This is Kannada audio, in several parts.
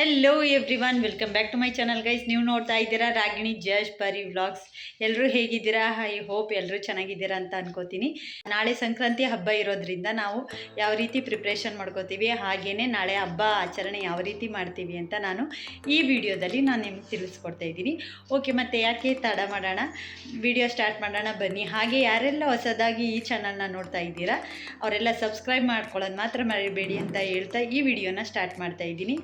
Everyone welcome back to my channel guys ನೀವು ನೋಡ್ತಾ ಇದ್ದೀರಾ ರಾಗಿಣಿ ಜಸ್ಟ್ ಪರಿ ವ್ಲಾಗ್ಸ್ ಎಲ್ಲರೂ ಹೇಗಿದ್ದೀರಾ? ಐ ಹೋಪ್ ಎಲ್ಲರೂ ಚೆನ್ನಾಗಿದ್ದೀರಾ ಅಂತ ಅನ್ಕೋತೀನಿ. ನಾಳೆ ಸಂಕ್ರಾಂತಿ ಹಬ್ಬ ಇರೋದ್ರಿಂದ ನಾವು ಯಾವ ರೀತಿ ಪ್ರಿಪ್ರೇಷನ್ ಮಾಡ್ಕೋತೀವಿ ಹಾಗೇ ನಾಳೆ ಹಬ್ಬ ಆಚರಣೆ ಯಾವ ರೀತಿ ಮಾಡ್ತೀವಿ ಅಂತ ನಾನು ಈ ವಿಡಿಯೋದಲ್ಲಿ ನಾನು ನಿಮ್ಗೆ ತಿಳಿಸ್ಕೊಡ್ತಾ ಇದ್ದೀನಿ. ಓಕೆ ಮತ್ತು ಯಾಕೆ ತಡ ಮಾಡೋಣ? ವಿಡಿಯೋ ಸ್ಟಾರ್ಟ್ ಮಾಡೋಣ, ಬನ್ನಿ. ಹಾಗೆ ಯಾರೆಲ್ಲ ಹೊಸದಾಗಿ ಈ ಚಾನಲ್ನ ನೋಡ್ತಾ ಇದ್ದೀರಾ, ಅವರೆಲ್ಲ ಸಬ್ಸ್ಕ್ರೈಬ್ ಮಾಡ್ಕೊಳ್ಳೋದು ಮಾತ್ರ ಮರಿಬೇಡಿ ಅಂತ ಹೇಳ್ತಾ ಈ ವಿಡಿಯೋನ ಸ್ಟಾರ್ಟ್ ಮಾಡ್ತಾ ಇದ್ದೀನಿ.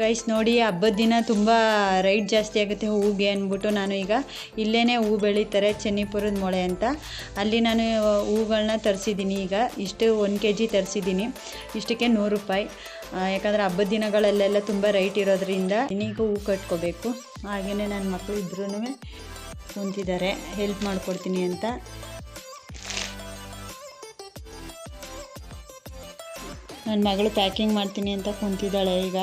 ಗೈಸ್ ನೋಡಿ ಹಬ್ಬದ ದಿನ ತುಂಬ ರೈಟ್ ಜಾಸ್ತಿ ಆಗುತ್ತೆ ಹೂವಿಗೆ ಅಂದ್ಬಿಟ್ಟು ನಾನು ಈಗ ಇಲ್ಲೇ ಹೂ ಬೆಳೀತಾರೆ ಚೆನ್ನಿಪುರದ ಮೊಳೆ ಅಂತ. ಅಲ್ಲಿ ನಾನು ಹೂಗಳನ್ನ ತರಿಸಿದ್ದೀನಿ ಈಗ. ಇಷ್ಟು ಒಂದು ಕೆ ಜಿ ತರಿಸಿದ್ದೀನಿ. ಇಷ್ಟಕ್ಕೆ ನೂರು ರೂಪಾಯಿ. ಯಾಕಂದರೆ ಹಬ್ಬದ ದಿನಗಳಲ್ಲೆಲ್ಲ ತುಂಬ ರೈಟ್ ಇರೋದ್ರಿಂದ ಇನ್ನೀಗ ಹೂ ಕಟ್ಕೋಬೇಕು. ಹಾಗೆಯೇ ನನ್ನ ಮಕ್ಕಳು ಇಬ್ಬರೂ ಕುಂತಿದ್ದಾರೆ. ಹೆಲ್ಪ್ ಮಾಡಿಕೊಡ್ತೀನಿ ಅಂತ. ನನ್ನ ಮಗಳು ಪ್ಯಾಕಿಂಗ್ ಮಾಡ್ತೀನಿ ಅಂತ ಕುಂತಿದ್ದಾಳೆ ಈಗ.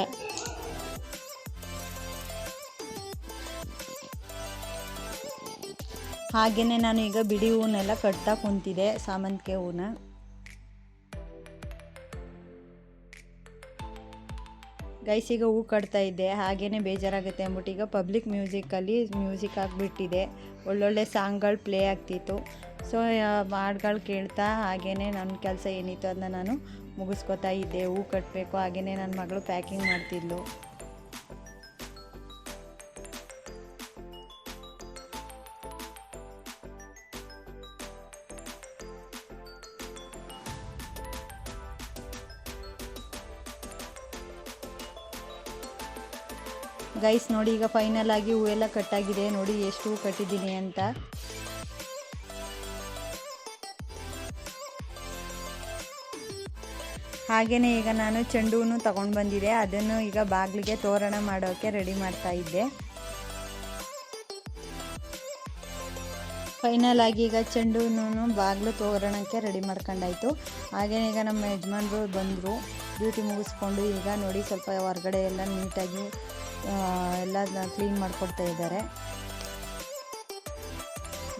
ಹಾಗೆಯೇ ನಾನು ಈಗ ಬಿಡಿ ಹೂವನ್ನೆಲ್ಲ ಕಟ್ತಾ ಕುಂತಿದೆ ಸಾಮಂತಿಗೆ ಹೂವನ್ನ. ಗೈಸಿಗೆ ಹೂ ಕಟ್ತಾ ಇದ್ದೆ. ಹಾಗೇ ಬೇಜಾರಾಗುತ್ತೆ ಅಂದ್ಬಿಟ್ಟು ಈಗ ಪಬ್ಲಿಕ್ ಮ್ಯೂಸಿಕಲ್ಲಿ ಮ್ಯೂಸಿಕ್ ಆಗಿಬಿಟ್ಟಿದೆ. ಒಳ್ಳೊಳ್ಳೆ ಸಾಂಗ್ಗಳು ಪ್ಲೇ ಆಗ್ತಿತ್ತು. ಸೊ ಹಾಡ್ಗಳು ಕೇಳ್ತಾ ಹಾಗೇ ನನ್ನ ಕೆಲಸ ಏನಿತ್ತು ಅದನ್ನ ನಾನು ಮುಗಿಸ್ಕೊತಾ ಇದ್ದೆ. ಹೂ ಕಟ್ಟಬೇಕು ಹಾಗೆಯೇ ನನ್ನ ಮಗಳು ಪ್ಯಾಕಿಂಗ್ ಮಾಡ್ತಿದ್ಲು. ಗೈಸ್ ನೋಡಿ, ಈಗ ಫೈನಲ್ ಆಗಿ ಹೂವೆಲ್ಲ ಕಟ್ಟಾಗಿದೆ ನೋಡಿ, ಎಷ್ಟು ಹೂ ಕಟ್ಟಿದ್ದೀನಿ ಅಂತ. ಹಾಗೆಯೇ ಈಗ ನಾನು ಚೆಂಡು ಹೂನು ತಗೊಂಡು ಬಂದಿದೆ. ಅದನ್ನು ಈಗ ಬಾಗಿಲಿಗೆ ತೋರಣ ಮಾಡೋಕ್ಕೆ ರೆಡಿ ಮಾಡ್ತಾ ಇದ್ದೆ. ಫೈನಲ್ ಆಗಿ ಈಗ ಚೆಂಡು ಹೂನು ಬಾಗಿಲು ತೋರಣಕ್ಕೆ ರೆಡಿ ಮಾಡ್ಕೊಂಡಾಯ್ತು. ಹಾಗೇ ಈಗ ನಮ್ಮ ಯಜಮಾನ್ರು ಬಂದರು. ಡ್ಯೂಟಿ ಮುಗಿಸ್ಕೊಂಡು ಈಗ ನೋಡಿ, ಸ್ವಲ್ಪ ಹೊರಗಡೆ ಎಲ್ಲ ನೀಟಾಗಿ ಎಲ್ಲ ಕ್ಲೀನ್ ಮಾಡಿಕೊಡ್ತಾ ಇದ್ದಾರೆ.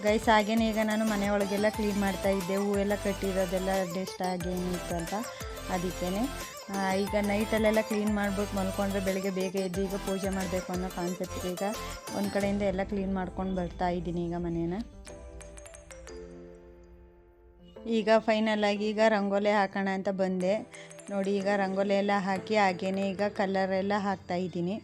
ಗೈಸ್ ಹಾಗೇನೆ ಈಗ ನಾನು ಮನೆ ಒಳಗೆಲ್ಲ ಕ್ಲೀನ್ ಮಾಡ್ತಾ ಇದ್ದೆ. ಹೂವೆಲ್ಲ ಕಟ್ಟಿರೋದೆಲ್ಲ ಡೆಸ್ಟ್ ಆಗೇನಿತ್ತು ಅಂತ ಅದಕ್ಕೇ ಈಗ ನೈಟಲ್ಲೆಲ್ಲ ಕ್ಲೀನ್ ಮಾಡ್ಬಿಟ್ಟು ಮಲ್ಕೊಂಡ್ರೆ ಬೆಳಗ್ಗೆ ಬೇಗ ಎದ್ದು ಈಗ ಪೂಜೆ ಮಾಡಬೇಕು ಅನ್ನೋ ಕಾನ್ಸೆಪ್ಟ್ ಈಗ ಒಂದು ಕಡೆಯಿಂದ ಎಲ್ಲ ಕ್ಲೀನ್ ಮಾಡ್ಕೊಂಡು ಬರ್ತಾ ಇದ್ದೀನಿ ಈಗ ಮನೇನ. ಈಗ ಫೈನಲ್ ಆಗಿ ಈಗ ರಂಗೋಲಿ ಹಾಕೋಣ ಅಂತ ಬಂದೆ. ನೋಡಿ ಈಗ ರಂಗೋಲಿ ಎಲ್ಲ ಹಾಕಿ ಹಾಗೇನೆ ಈಗ ಕಲರೆಲ್ಲ ಹಾಕ್ತಾ ಇದ್ದೀನಿ.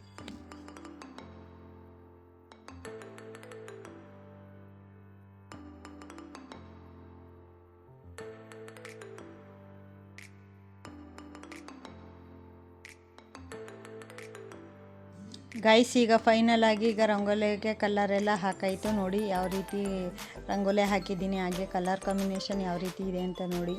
ಗೈಸ್, ಈಗ ಫೈನಲ್ ಆಗಿ ಈಗ ರಂಗೋಲಿಗೆ ಕಲರ್ ಎಲ್ಲ ಹಾಕಾಯಿತು ನೋಡಿ, ಯಾವ ರೀತಿ ರಂಗೋಲಿ ಹಾಕಿದ್ದೀನಿ, ಹಾಗೆ ಕಲರ್ ಕಾಂಬಿನೇಷನ್ ಯಾವ ರೀತಿ ಇದೆ ಅಂತ ನೋಡಿ.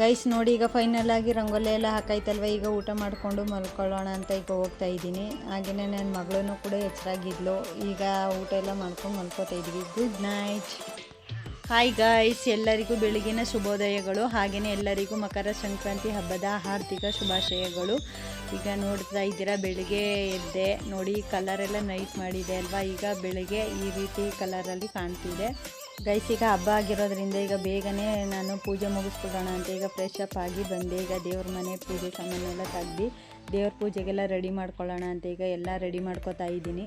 ಗೈಸ್, ನೋಡಿ, ಈಗ ಫೈನಲ್ ಆಗಿ ರಂಗೋಲಿ ಎಲ್ಲ ಹಾಕಾಯ್ತಲ್ವ? ಈಗ ಊಟ ಮಾಡಿಕೊಂಡು ಮಲ್ಕೊಳ್ಳೋಣ ಅಂತ ಈಗ ಹೋಗ್ತಾ ಇದ್ದೀನಿ. ಹಾಗೆಯೇ ನನ್ನ ಮಗಳೂ ಕೂಡ ಎಚ್ಚರಾಗಿದ್ಲು ಈಗ ಊಟ ಎಲ್ಲ ಮಾಡ್ಕೊಂಡು ಮಲ್ಕೋತಾ ಇದ್ವಿ. ಗುಡ್ ನೈಟ್ ಹಾಯ್ ಗಾಯ್ಸ್ ಎಲ್ಲರಿಗೂ ಬೆಳಗಿನ ಶುಭೋದಯಗಳು ಹಾಗೆಯೇ ಎಲ್ಲರಿಗೂ ಮಕರ ಸಂಕ್ರಾಂತಿ ಹಬ್ಬದ ಹಾರ್ದಿಕ ಶುಭಾಶಯಗಳು. ಈಗ ನೋಡ್ತಾ ಇದ್ದೀರಾ, ಬೆಳಿಗ್ಗೆ ಎದ್ದೆ, ನೋಡಿ ಕಲರ್ ಎಲ್ಲ ನೈಟ್ ಮಾಡಿದೆ ಅಲ್ವಾ? ಈಗ ಬೆಳಿಗ್ಗೆ ಈ ರೀತಿ ಕಲರಲ್ಲಿ ಕಾಣ್ತಿದೆ. ಗೈಸ್ ಈಗ ಹಬ್ಬ ಆಗಿರೋದ್ರಿಂದ ಈಗ ಬೇಗನೆ ನಾನು ಪೂಜೆ ಮುಗಿಸ್ಕೊಡೋಣ ಅಂತ ಈಗ ಫ್ರೆಶ್ ಅಪ್ ಆಗಿ ಬಂದೆ. ಈಗ ದೇವ್ರ ಮನೆ ಪೂಜೆ ಸಾಮಾನೆಲ್ಲ ತೆಗ್ದು ದೇವ್ರ ಪೂಜೆಗೆಲ್ಲ ರೆಡಿ ಮಾಡ್ಕೊಳ್ಳೋಣ ಅಂತ ಈಗ ಎಲ್ಲ ರೆಡಿ ಮಾಡ್ಕೋತಾ ಇದ್ದೀನಿ.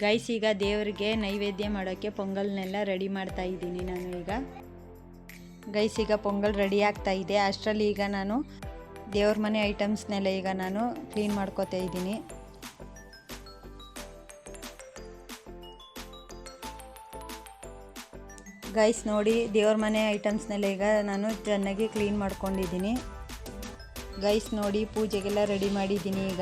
ಗೈಸ್ ಈಗ ದೇವರಿಗೆ ನೈವೇದ್ಯ ಮಾಡೋಕ್ಕೆ ಪೊಂಗಲ್ನೆಲ್ಲ ರೆಡಿ ಮಾಡ್ತಾ ಇದ್ದೀನಿ ನಾನು ಈಗ. ಗೈಸ್ ಈಗ ಪೊಂಗಲ್ ರೆಡಿ ಆಗ್ತಾ ಇದೆ. ಅಷ್ಟರಲ್ಲಿ ಈಗ ನಾನು ದೇವ್ರ ಮನೆ ಐಟಮ್ಸ್ನೆಲ್ಲ ಈಗ ನಾನು ಕ್ಲೀನ್ ಮಾಡ್ಕೋತಾ ಇದ್ದೀನಿ. ಗೈಸ್ ನೋಡಿ ದೇವ್ರ ಮನೆ ಐಟಮ್ಸ್ನೆಲ್ಲ ಈಗ ನಾನು ಚೆನ್ನಾಗಿ ಕ್ಲೀನ್ ಮಾಡ್ಕೊಂಡಿದ್ದೀನಿ. ಗೈಸ್ ನೋಡಿ ಪೂಜೆಗೆಲ್ಲ ರೆಡಿ ಮಾಡಿದ್ದೀನಿ ಈಗ.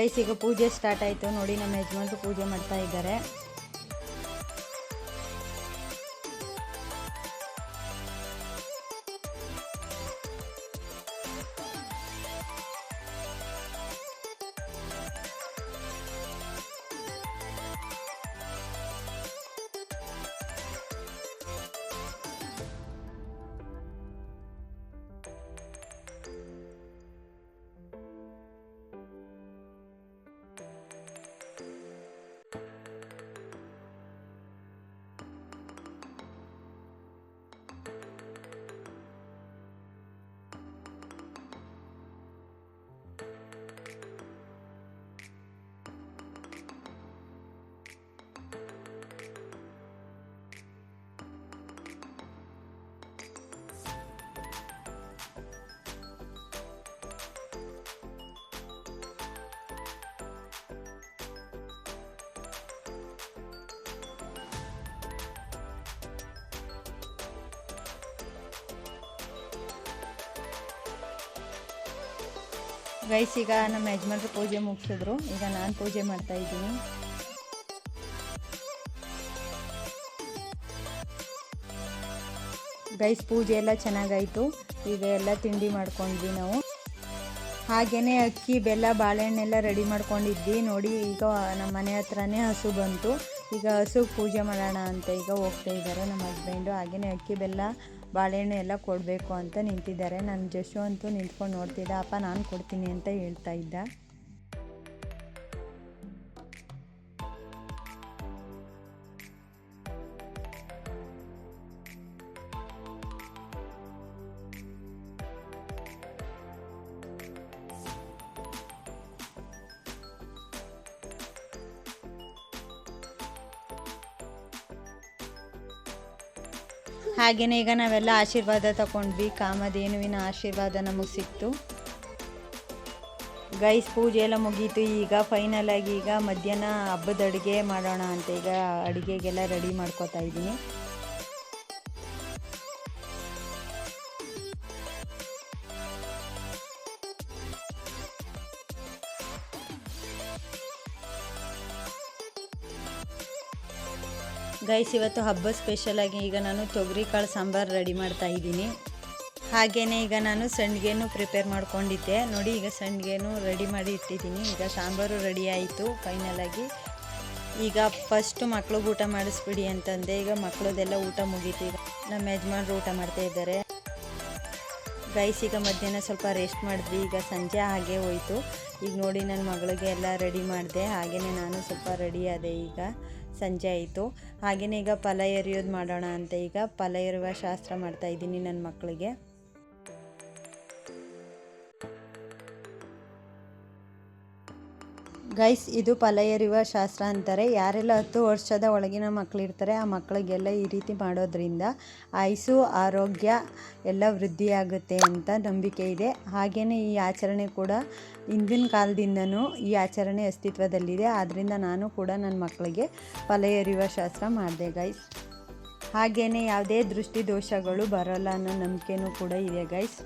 ಗೈಸ್ ಈಗ ಪೂಜೆ ಸ್ಟಾರ್ಟ್ ಆಯಿತು. ನೋಡಿ ನಮ್ಮ ಯಜಮಾನ್ರು ಪೂಜೆ ಮಾಡ್ತಾ ಇದ್ದಾರೆ. ಗೈಸ್, ಈಗ ನಮ್ಮ ಯಜಮಾನ್ರು ಪೂಜೆ ಮುಗಿಸಿದ್ರು. ಈಗ ನಾನು ಪೂಜೆ ಮಾಡ್ತಾ ಇದ್ದೀನಿ. ಗೈಸ್, ಪೂಜೆ ಎಲ್ಲ ಚೆನ್ನಾಗಾಯಿತು. ಈಗ ಎಲ್ಲ ತಿಂಡಿ ಮಾಡ್ಕೊಂಡ್ವಿ ನಾವು. ಹಾಗೆಯೇ ಅಕ್ಕಿ, ಬೆಲ್ಲ, ಬಾಳೆಹಣ್ಣೆಲ್ಲ ರೆಡಿ ಮಾಡ್ಕೊಂಡಿದ್ವಿ. ನೋಡಿ, ಈಗ ನಮ್ಮ ಮನೆ ಹತ್ರನೇ ಹಸು ಬಂತು. ಈಗ ಹಸು ಪೂಜೆ ಮಾಡೋಣ ಅಂತ ಈಗ ಹೋಗ್ತಾ ಇದ್ದಾರೆ ನಮ್ಮ ಹಸ್ಬೆಂಡು. ಹಾಗೆಯೇ ಅಕ್ಕಿ, ಬೆಲ್ಲ ಬಾಳೆಹಣ್ಣು ಎಲ್ಲ ಕೊಡಬೇಕು ಅಂತ ನಿಂತಿದ್ದಾರೆ. ನನ್ನ ಜಶು ಅಂತೂ ನಿಂತ್ಕೊಂಡು ನೋಡ್ತಿದ್ದ. ಅಪ್ಪ, ನಾನು ಕೊಡ್ತೀನಿ ಅಂತ ಹೇಳ್ತಾ ಇದ್ದ. ಹಾಗೆಯೇ ಈಗ ನಾವೆಲ್ಲ ಆಶೀರ್ವಾದ ತಗೊಂಡ್ವಿ ಕಾಮಧೇನುವಿನ ಆಶೀರ್ವಾದ ನಮಗೆ ಸಿಕ್ತು. ಗೈಸ್, ಪೂಜೆ ಎಲ್ಲ ಮುಗೀತು. ಈಗ ಫೈನಲ್ ಆಗಿ ಈಗ ಮಧ್ಯಾಹ್ನ ಹಬ್ಬದ ಅಡುಗೆ ಮಾಡೋಣ ಅಂತ ಈಗ ಅಡುಗೆಗೆಲ್ಲ ರೆಡಿ ಮಾಡ್ಕೋತಾ ಇದ್ದೀನಿ. ಗೈಸ್ ಇವತ್ತು ಹಬ್ಬ ಸ್ಪೆಷಲಾಗಿ ಈಗ ನಾನು ತೊಗರಿ ಕಾಳು ಸಾಂಬಾರು ರೆಡಿ ಮಾಡ್ತಾ ಇದ್ದೀನಿ. ಹಾಗೆಯೇ ಈಗ ನಾನು ಸಂಡಿಗೆನೂ ಪ್ರಿಪೇರ್ ಮಾಡ್ಕೊಂಡಿದ್ದೆ. ನೋಡಿ, ಈಗ ಸಂಡಿಗೆನೂ ರೆಡಿ ಮಾಡಿ ಇಟ್ಟಿದ್ದೀನಿ. ಈಗ ಸಾಂಬಾರು ರೆಡಿ ಆಯಿತು ಫೈನಲಾಗಿ ಈಗ ಫಸ್ಟು ಮಕ್ಳಿಗೆ ಊಟ ಮಾಡಿಸ್ಬಿಡಿ ಅಂತಂದೆ. ಈಗ ಮಕ್ಕಳದೆಲ್ಲ ಊಟ ಮುಗೀತು. ಈಗ ನಮ್ಮ ಯಜಮಾನ್ರು ಊಟ ಮಾಡ್ತಾ ಇದ್ದಾರೆ. ಗೈಸ್ ಈಗ ಮಧ್ಯಾಹ್ನ ಸ್ವಲ್ಪ ರೆಸ್ಟ್ ಮಾಡಿದ್ವಿ. ಈಗ ಸಂಜೆ ಹಾಗೆ ಹೋಯಿತು. ಈಗ ನೋಡಿ, ನನ್ನ ಮಗಳಿಗೆ ಎಲ್ಲ ರೆಡಿ ಮಾಡಿದೆ. ಹಾಗೆಯೇ ನಾನು ಸ್ವಲ್ಪ ರೆಡಿ ಆದೆ ಈಗ. ಸಂಜೆ ಆಯಿತು. ಹಾಗೆಯೇ ಈಗ ಪಲ ಎರಿಯೋದು ಮಾಡೋಣ ಅಂತ ಈಗ ಪಲ ಎರುವ ಶಾಸ್ತ್ರ ಮಾಡ್ತಾ ಇದ್ದೀನಿ ನನ್ನ ಮಕ್ಕಳಿಗೆ. ಗೈಸ್, ಇದು ಪಲಯರಿವ ಶಾಸ್ತ್ರ ಅಂತಾರೆ. ಯಾರೆಲ್ಲ ಹತ್ತು ವರ್ಷದ ಒಳಗಿನ ಮಕ್ಕಳಿರ್ತಾರೆ ಆ ಮಕ್ಕಳಿಗೆಲ್ಲ ಈ ರೀತಿ ಮಾಡೋದ್ರಿಂದ ಆಯುಸು ಆರೋಗ್ಯ ಎಲ್ಲ ವೃದ್ಧಿಯಾಗುತ್ತೆ ಅಂತ ನಂಬಿಕೆ ಇದೆ. ಹಾಗೆಯೇ ಈ ಆಚರಣೆ ಕೂಡ ಹಿಂದಿನ ಕಾಲದಿಂದನೂ ಈ ಆಚರಣೆ ಅಸ್ತಿತ್ವದಲ್ಲಿದೆ. ಆದ್ದರಿಂದ ನಾನು ಕೂಡ ನನ್ನ ಮಕ್ಕಳಿಗೆ ಪಲಯರಿವ ಶಾಸ್ತ್ರ ಮಾಡಿದೆ ಗೈಸ್. ಹಾಗೆಯೇ ಯಾವುದೇ ದೃಷ್ಟಿ ದೋಷಗಳು ಬರೋಲ್ಲ ಅನ್ನೋ ನಂಬಿಕೆನೂ ಕೂಡ ಇದೆ ಗೈಸ್.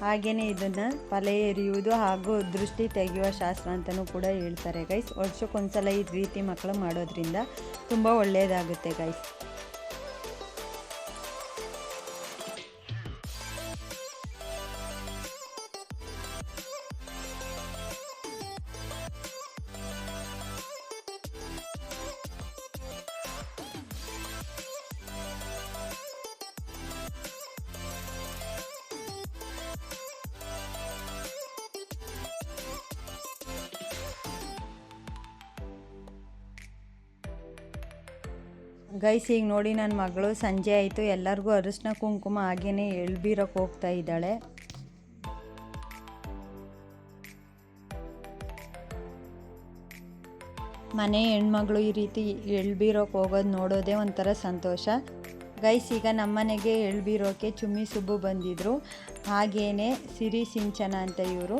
ಹಾಗೆಯೇ ಇದನ್ನು ಪಲೆ ಎರಿಯುವುದು ಹಾಗೂ ದೃಷ್ಟಿ ತೆಗೆಯುವ ಶಾಸ್ತ್ರ ಅಂತಲೂ ಕೂಡ ಹೇಳ್ತಾರೆ ಗೈಸ್ ವರ್ಷಕ್ಕೊಂದ್ಸಲ ಈ ರೀತಿ ಮಕ್ಕಳು ಮಾಡೋದ್ರಿಂದ ತುಂಬ ಒಳ್ಳೆಯದಾಗುತ್ತೆ ಗೈಸ್ ಗೈಸ್, ಈಗ ನೋಡಿ ನನ್ನ ಮಗಳು ಸಂಜೆ ಆಯಿತು. ಎಲ್ಲರಿಗೂ ಅರಿಶಿನ ಕುಂಕುಮ ಹಾಗೇನೆ ಎಳ್ಬೀರಕ್ಕೆ ಹೋಗ್ತಾ ಇದ್ದಾಳೆ. ಮನೆ ಹೆಣ್ಮಗಳು ಈ ರೀತಿ ಎಳ್ಬೀರೋಕೆ ಹೋಗೋದು ನೋಡೋದೇ ಒಂಥರ ಸಂತೋಷ. ಗೈಸ್, ಈಗ ನಮ್ಮನೆಗೆ ಎಳ್ಬೀರೋಕೆ ಚುಮ್ಮಿ ಸುಬ್ಬು ಬಂದಿದ್ದರು ಹಾಗೇ ಸಿರಿ ಸಿಂಚನ ಅಂತ ಇವರು.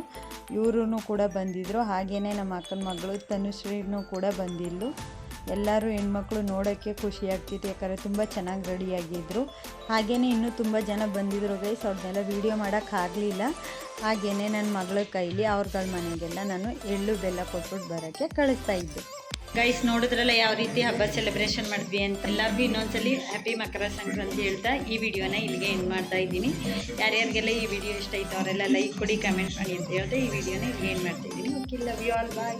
ಇವರು ಕೂಡ ಬಂದಿದ್ದರು ಹಾಗೇ ನಮ್ಮ ಅಕ್ಕನ ಮಗಳು ತನುಶ್ರೀನೂ ಕೂಡ ಬಂದಿದ್ಲು. ಎಲ್ಲರೂ ಹೆಣ್ಮಕ್ಳು ನೋಡೋಕ್ಕೆ ಖುಷಿ ಆಗ್ತಿತ್ತು ಯಾಕಂದರೆ ತುಂಬ ಚೆನ್ನಾಗಿ ರೆಡಿಯಾಗಿದ್ದರು ಹಾಗೆಯೇ ಇನ್ನೂ ತುಂಬ ಜನ ಬಂದಿದ್ದರು ಗೈಸ್ ಅವ್ರನ್ನೆಲ್ಲ ವೀಡಿಯೋ ಮಾಡೋಕ್ಕಾಗಲಿಲ್ಲ ಹಾಗೆಯೇ ನನ್ನ ಮಗಳ ಕೈಲಿ ಅವ್ರಗಳ ಮನೆಗೆಲ್ಲ ನಾನು ಎಳ್ಳು, ಬೆಲ್ಲ ಕೊಟ್ಬಿಟ್ಟು ಬರೋಕ್ಕೆ ಕಳಿಸ್ತಾ ಇದ್ದೆ. ಗೈಸ್ ನೋಡಿದ್ರಲ್ಲ ಯಾವ ರೀತಿ ಹಬ್ಬ ಸೆಲೆಬ್ರೇಷನ್ ಮಾಡಿದ್ವಿ ಅಂತ? ಎಲ್ಲರಿಗೂ ಇನ್ನೊಂದ್ಸಲಿ ಹ್ಯಾಪಿ ಮಕರ ಸಂಕ್ರಾಂತಿ ಹೇಳ್ತಾ ಈ ವಿಡಿಯೋನ ಇಲ್ಲಿಗೆ ಎಂಡ್ ಮಾಡ್ತಾ ಇದ್ದೀನಿ. ಯಾರ್ಯಾರಿಗೆಲ್ಲ ಈ ವಿಡಿಯೋ ಇಷ್ಟ ಆಯಿತು ಅವರೆಲ್ಲ ಲೈಕ್ ಕೊಡಿ ಕಮೆಂಟ್ ಮಾಡಿ ಅಂತ ಹೇಳ್ತಾ ಈ ವಿಡಿಯೋನ ಇಲ್ಲಿಗೆ ಎಂಡ್ ಮಾಡ್ತಾ ಇದ್ದೀನಿ. Okay love you all bye